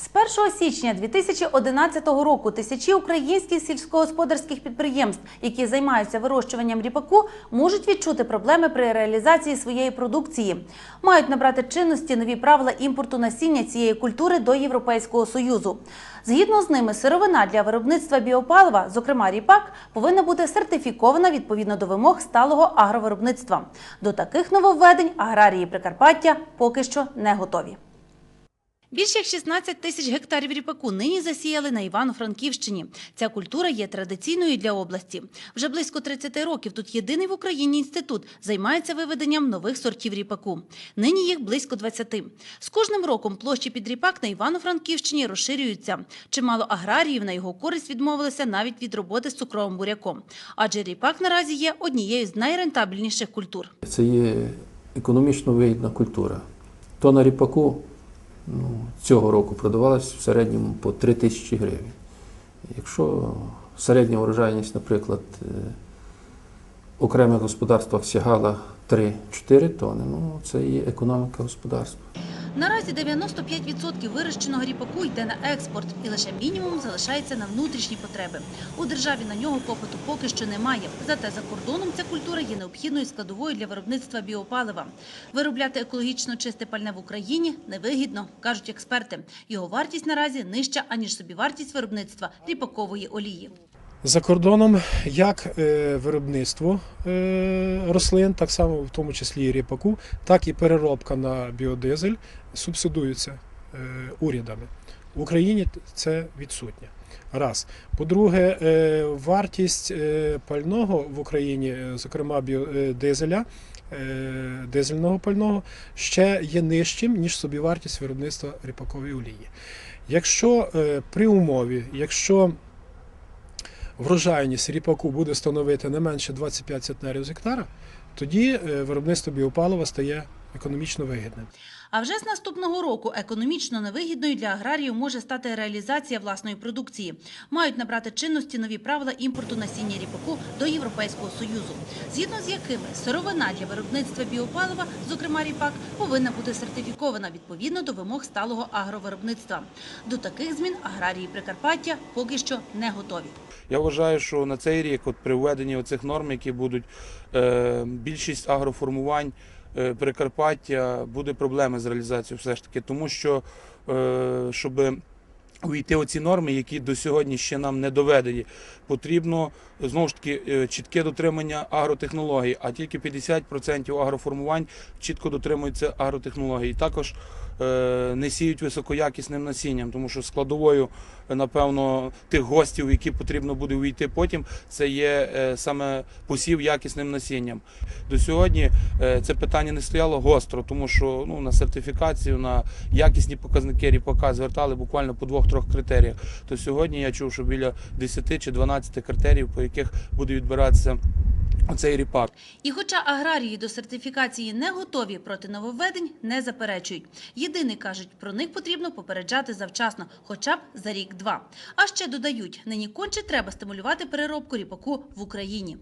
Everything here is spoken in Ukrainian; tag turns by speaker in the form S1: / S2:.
S1: З 1 січня 2011 року тисячі українських сільськогосподарських підприємств, які займаються вирощуванням ріпаку, можуть відчути проблеми при реалізації своєї продукції. Мають набрати чинності нові правила імпорту насіння цієї культури до Європейського союзу. Згідно з ними, сировина для виробництва біопалива, зокрема ріпак, повинна бути сертифікована відповідно до вимог сталого агровиробництва. До таких нововведень аграрії Прикарпаття поки що не готові. Більш як 16 тисяч гектарів ріпаку нині засіяли на Івано-Франківщині. Ця культура є традиційною для області. Вже близько 30 років тут єдиний в Україні інститут займається виведенням нових сортів ріпаку. Нині їх близько 20. З кожним роком площі під ріпак на Івано-Франківщині розширюються. Чимало аграріїв на його користь відмовилися навіть від роботи з цукровим буряком. Адже ріпак наразі є однією з найрентабельніших культур.
S2: Це є економічно вигідна культура. Тона ріпаку ну, цього року продавалась в середньому по 3 тисячі гривень. Якщо середня врожайність, наприклад, е, в окремих господарствах сягала 3-4 тони, ну це є економіка господарства.
S1: Наразі 95% вирощеного ріпаку йде на експорт, і лише мінімум залишається на внутрішні потреби. У державі на нього попиту поки що немає. Зате за кордоном ця культура є необхідною складовою для виробництва біопалива. Виробляти екологічно чисте пальне в Україні невигідно, кажуть експерти. Його вартість наразі нижча аніж собівартість виробництва ріпакової олії.
S3: За кордоном як е, виробництво е, рослин, так само в тому числі і ріпаку, так і переробка на біодизель субсидуються е, урядами. В Україні це відсутнє. Раз. По-друге, вартість пального в Україні, зокрема біо- дизеля, е, дизельного пального, ще є нижчим, ніж собівартість виробництва ріпакової олії. Якщо при умові, якщо врожайність ріпаку буде становити не менше 25 центнерів з гектара, тоді е, виробництво біопалива стає економічно вигідним.
S1: А вже з наступного року економічно невигідною для аграріїв може стати реалізація власної продукції. Мають набрати чинності нові правила імпорту насіння ріпаку до Європейського союзу, згідно з якими сировина для виробництва біопалива, зокрема ріпак, повинна бути сертифікована відповідно до вимог сталого агровиробництва. До таких змін аграрії Прикарпаття поки що не готові.
S4: Я вважаю, що на цей рік, от при введенні оцих норм, які будуть, е, більшість агроформувань Прикарпаття буде проблеми з реалізацією все ж таки, тому що е, щоб увійти у ці норми, які до сьогодні ще нам не доведені, потрібно знову ж таки е, чітке дотримання агротехнологій, а тільки 50% агроформувань чітко дотримуються агротехнологій. Також е, не сіють високоякісним насінням, тому що складовою, е, напевно, тих гостів, які потрібно буде увійти потім, це є саме посів якісним насінням. До сьогодні це питання не стояло гостро, тому що ну, на сертифікацію, на якісні показники ріпака звертали буквально по двох-трьох критеріях. То сьогодні я чув, що біля 10 чи 12 критеріїв, по яких буде відбиратися оцей ріпак.
S1: І хоча аграрії до сертифікації не готові, проти нововведень не заперечують. Єдине, кажуть, про них потрібно попереджати завчасно, хоча б за рік-два. А ще додають, нині конче треба стимулювати переробку ріпаку в Україні.